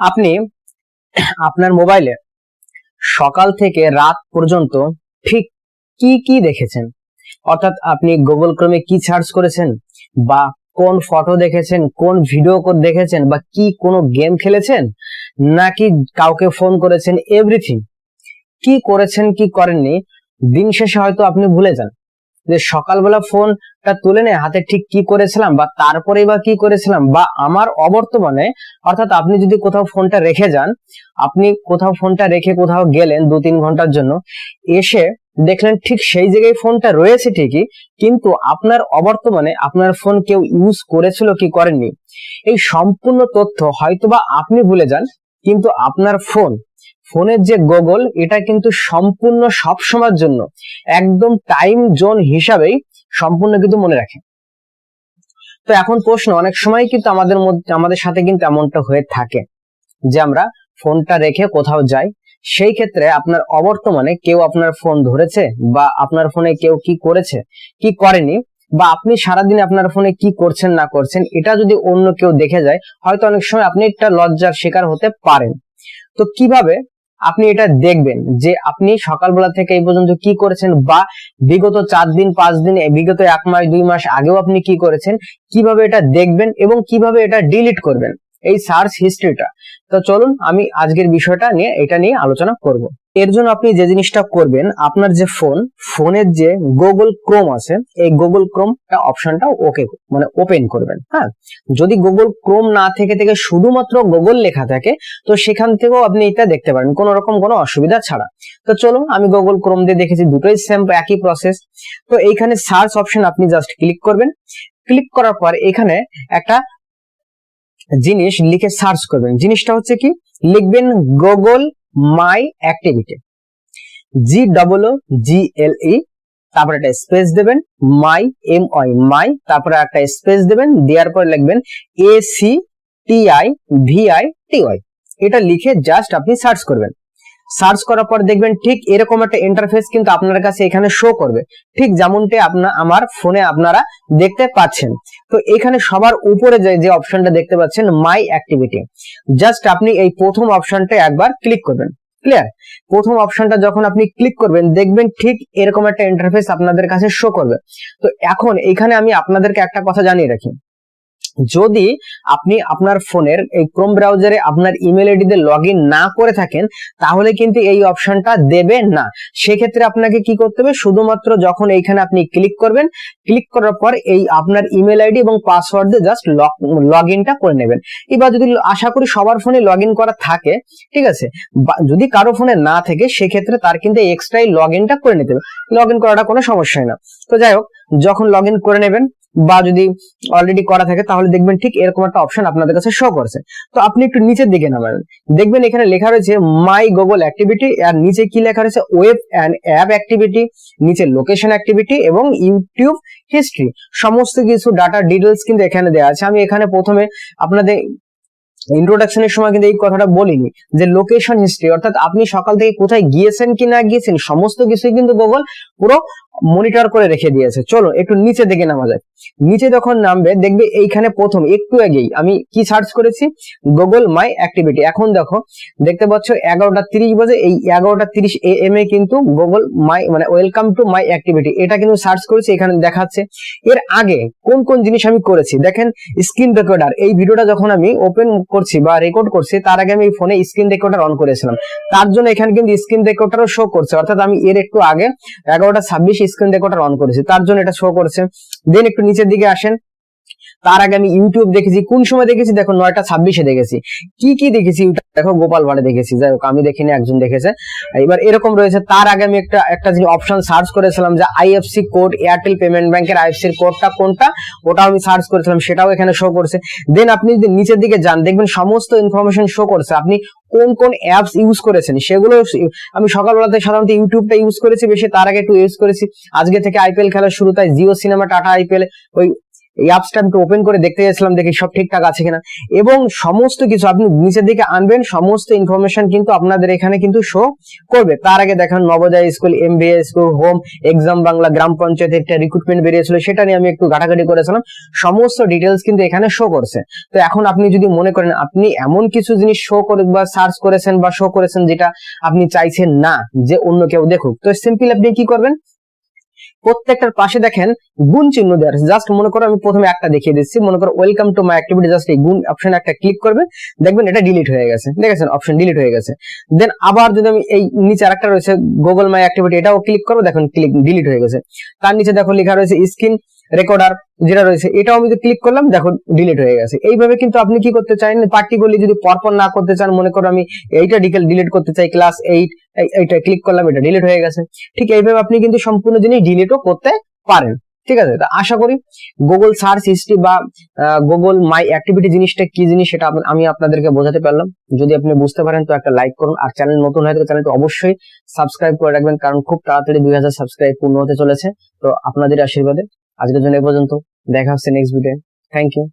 আপনি আপনার মোবাইলে সকাল থেকে রাত পর্যন্ত ঠিক কি কি দেখেছেন? অর্থাৎ আপনি গুগল ক্রমে কি সার্চ করেছেন? বা কোন ফটো দেখেছেন? কোন ভিডিও দেখেছেন? বা কি কোনো গেম খেলেছেন? নাকি কাউকে ফোন করেছেন? এভরিথিং কি করেছেন, কি করেননি? দিন শেষে হয়তো আপনি ভুলে যান। যে সকালবেলা ফোনটা তুলে নিয়ে হাতে ঠিক কি করেছিলাম বা তারপরে বা কি করেছিলাম বা আমার অবর্তমানে, অর্থাৎ আপনি যদি কোথাও ফোনটা রেখে যান, আপনি কোথাও ফোনটা রেখে কোথাও গেলেন দু তিন ঘণ্টার জন্য, এসে দেখলেন ঠিক সেই জায়গায় ফোনটা রয়েছে ঠিকই, কিন্তু আপনার অবর্তমানে আপনার ফোন কেউ ইউজ করেছিল কি করেননি? এই সম্পূর্ণ তথ্য হয়তোবা আপনি ভুলে যান, কিন্তু আপনার ফোন ফোনের যে গুগল এটা কিন্তু সম্পূর্ণ সব সময়ের জন্য, একদম টাইম জোন হিসাবেই সম্পূর্ণ কিন্তু মনে রাখে। তো এখন প্রশ্ন, অনেক সময় কিন্তু আমাদের মধ্যে, আমাদের সাথে কিন্তু এমনটা হয়ে থাকে যে আমরা ফোনটা রেখে কোথাও যাই, সেই ক্ষেত্রে আপনার অবর্তমানে কেউ আপনার ফোন ধরেছে বা আপনার ফোনে কেউ কি করেছে, কি করেনি, বা আপনি সারাদিন আপনার ফোনে কি করছেন, না করছেন, এটা যদি অন্য কেউ দেখে যায়, হয়তো অনেক সময় আপনি একটা লজ্জার শিকার হতে পারেন। তো কীভাবে আপনি এটা দেখবেন যে আপনি সকালবেলা থেকে এই পর্যন্ত কি করেছেন বা বিগত চার দিন, পাঁচ দিন বিগত এক মাস, দুই মাস আগেও আপনি কি করেছেন, কীভাবে এটা দেখবেন এবং কীভাবে এটা ডিলিট করবেন। এই সার্চ হিস্ট্রিটা তো চলুন আমি আজকের বিষয়টা নিয়ে এটা নিয়ে আলোচনা করব। এর জন্য আপনি যে জিনিসটা করবেন, আপনার যে ফোন ফোনের যে গুগল ক্রোম আছে, এই গুগল ক্রোমটা অপশনটা ওকে মানে ওপেন করবেন হ্যাঁ? যদি গুগল ক্রোম না থেকে থেকে শুধুমাত্র গুগল লেখা থাকে, তো সেখান থেকেও আপনি এটা দেখতে পারেন, কোনো রকম কোনো অসুবিধা ছাড়া। তো চলুন আমি গুগল ক্রোম দিয়ে দেখেছি দুটোই সেম একই প্রসেস তো এইখানে সার্চ অপশন আপনি জাস্ট ক্লিক করবেন। ক্লিক করার পর এখানে একটা জিনিস লিখে সার্চ করবেন। জিনিসটা হচ্ছে কি? লিখবেন Google my activity G double O G L E তারপর একটা স্পেস দেবেন মাই এম ওয়াই মাই তারপরে একটা স্পেস দেবেন, দেওয়ার পর লিখবেন A C T I V I T Y এটা লিখে জাস্ট আপনি সার্চ করবেন। সার্চ করার পর দেখবেন ঠিক এরকম একটা ইন্টারফেস কিন্তু আপনার কাছে এখানে শো করবে। ঠিক যেমনটি আপনার আমার ফোনে আপনারা দেখতে পাচ্ছেন। তো এখানে সবার উপরে যে অপশনটা দেখতে পাচ্ছেন মাই অ্যাক্টিভিটি জাস্ট আপনি এই প্রথম অপশনটা একবার ক্লিক করবেন। ক্লিয়ার প্রথম অপশনটা যখন আপনি ক্লিক করবেন, দেখবেন ঠিক এরকম একটা ইন্টারফেস আপনাদের কাছে শো করবে। তো এখন এখানে আমি আপনাদেরকে একটা কথা জানিয়ে রাখি। যদি আপনি আপনার ফোনের এই ক্রোম ব্রাউজারে আপনার ইমেল আইডিতে লগ না করে থাকেন, তাহলে কিন্তু এই অপশনটা দেবে না। সেক্ষেত্রে আপনাকে কি করতে হবে? শুধুমাত্র যখন এইখানে আপনি ক্লিক করবেন ক্লিক করার পর এই আপনার ইমেল আইডি এবং পাসওয়ার্ড দিয়ে জাস্ট লগ ইনটা করে নেবেন। এবার যদি আশা করি সবার ফোনে লগ ইন করা থাকে, ঠিক আছে? যদি কারও ফোনে না থাকে, সেক্ষেত্রে তার কিন্তু এক্সট্রাই লগ ইনটা করে নিতে হবে। লগ ইন করাটা কোনো সমস্যাই না। তো যাই হোক, যখন লগ ইন করে নেবেন বা যদি অলরেডি করা থাকে, তাহলে দেখবেন ঠিক এরকম একটা অপশন আপনাদের কাছে শো করছে। তো আপনি একটু নিচের দিকে নামাবেন দেখবেন এখানে লেখা রয়েছে মাই গুগল অ্যাক্টিভিটি আর নিচে কি লেখা রয়েছে ওয়েব অ্যান্ড অ্যাপ অ্যাক্টিভিটি নিচে লোকেশন অ্যাক্টিভিটি এবং ইউটিউব হিস্ট্রি সমস্ত কিছু ডাটা ডিটেলস কিন্তু এখানে দেওয়া আছে। আমি এখানে প্রথমে আপনাদের ইন্ট্রোডাকশনের সময় কিন্তু এই কথাটা বলিনি, যে লোকেশন হিস্ট্রি অর্থাৎ আপনি সকাল থেকে কোথায় গিয়েছেন কি না গিয়েছেন, সমস্ত কিছুই কিন্তু গুগল পুরো মনিটর করে রেখে দিয়েছে। চলো একটু নিচে দিকে নামা যায় নিচে যখন নামবে, দেখবে এইখানে প্রথম, একটু আগেই, আমি কি সার্চ করেছি? গুগল মাই অ্যাক্টিভিটি এখন দেখো, দেখতে পাচ্ছ এগারোটা তিরিশ বাজে, এই এগারোটা তিরিশ এ এম এ কিন্তু গুগল মাই মানে ওয়েলকাম টু মাই অ্যাক্টিভিটি এটা কিন্তু সার্চ করেছি, এখানে দেখাচ্ছে। এর আগে কোন কোন জিনিস আমি করেছি? দেখেন স্ক্রিন রেকর্ডার এই ভিডিওটা যখন আমি ওপেন করছি বা রেকর্ড করছি, তার আগে আমি এই ফোনে স্ক্রিন রেকর্ডার অন করেছিলাম। তার জন্য এখানে কিন্তু স্ক্রিন রেকর্ডারও শো করছে। অর্থাৎ আমি এর একটু আগে, এগারোটা ছাব্বিশ স্ক্রিন রেকর্ডার অন করেছি তার জন্য এটা শো করেছে। দেন একটু নিচের দিকে আসেন। তার আগে আমি ইউটিউব দেখেছি, কোন সময় দেখেছি? দেখো, নয়টা ছাব্বিশে দেখেছি। কি কি দেখেছি? দেখো, গোপাল ভাড়ে দেখেছি। যাই হোক, আমি দেখিনি, একজন দেখেছে। এবার এরকম রয়েছে, তার আগে আমি একটা একটা যে অপশন সার্চ করেছিলাম যে আইএফসি কোড এয়ারটেল পেমেন্ট ব্যাংকের আইএফসির কোডটা কোনটা, ওটাও আমি সার্চ করেছিলাম, সেটাও এখানে শো করছে। দেন আপনি যদি নিচের দিকে যান, দেখবেন সমস্ত ইনফরমেশন শো করছে। আপনি কোন কোন অ্যাপস ইউজ করেছেন, সেগুলো আমি সকালবেলাতে সাধারণত ইউটিউবটা ইউজ করেছি, বেশি তার আগে একটু ইউজ করেছি। আজকে থেকে আইপিএল খেলা শুরু, তাই জিও সিনেমা টাটা আইপিএল ওই এই অ্যাপসটা আমি ওপেন করে দেখতে গেছিলাম দেখি সব ঠিকঠাক আছে কিনা। এবং সমস্ত কিছু আপনি নিচের দিকে আনবেন, সমস্ত ইনফরমেশন কিন্তু আপনাদের এখানে কিন্তু শো করবে। তার আগে দেখেন Navodaya school MBA school home exam Bangla, গ্রাম পঞ্চায়েত একটা রিক্রুটমেন্ট বেরিয়েছিল, সেটা নিয়ে আমি একটু ঘাটাঘাটি করেছিলাম। সমস্ত ডিটেলস কিন্তু এখানে শো করছে। তো এখন আপনি যদি মনে করেন আপনি এমন কিছু জিনিস শো করে বা সার্চ করেছেন বা শো করেছেন যেটা আপনি চাইছেন না, যে অন্য কেউ দেখুক, তো সিম্পল আপনি কি করবেন? প্রত্যেকটার পাশে দেখেন গুণ চিহ্ন দেওয়া আছে। জাস্ট মনে করো আমি প্রথমে একটা দেখিয়ে দিচ্ছি। মনে করো welcome to my activity just এই গুণ অপশন একটা ক্লিক করবে দেখবেন এটা ডিলিট হয়ে গেছে। দেখেছেন অপশন ডিলিট হয়ে গেছে। দেন আবার যদি আমি এই নিচে আরেকটা রয়েছে গুগল মাই অ্যাক্টিভিটি এটাও ক্লিক করব। দেখুন ক্লিক ডিলিট হয়ে গেছে। তার নিচে দেখো লেখা রয়েছে স্ক্রিন রেকর্ডার যেটা রয়েছে, এটাও আমি যদি ক্লিক করলাম দেখো ডিলিট হয়ে গেছে। এইভাবে কিন্তু আপনি কি করতে চান? পার্টিকুলারলি যদি পরপর না করতে চান, মনে করো আমি এইটা ডিকেল ডিলিট করতে চাই ক্লাস এইট এইটা ক্লিক করলাম, এটা ডিলিট হয়ে গেছে। ঠিক এইভাবে আপনি কিন্তু সম্পূর্ণ জিনিস ডিলিটও করতে পারেন। ঠিক আছে? তা আশা করি গুগল সার্চ হিস্ট্রি বা গুগল মাই অ্যাক্টিভিটি জিনিসটা কি জিনিস সেটা আমি আপনাদেরকে বোঝাতে পারলাম। যদি আপনি বুঝতে পারেন, তো একটা লাইক করুন। আর চ্যানেল নতুন হয়ে থাকে চ্যানেলটি অবশ্যই সাবস্ক্রাইব করে রাখবেন, কারণ খুব তাড়াতাড়ি দুই হাজার সাবস্ক্রাইব পূর্ণ হতে চলেছে। তো আপনাদের আশীর্বাদে আজকের জন্য এ পর্যন্ত। দেখা হচ্ছে নেক্সট ভিডিও থ্যাংক ইউ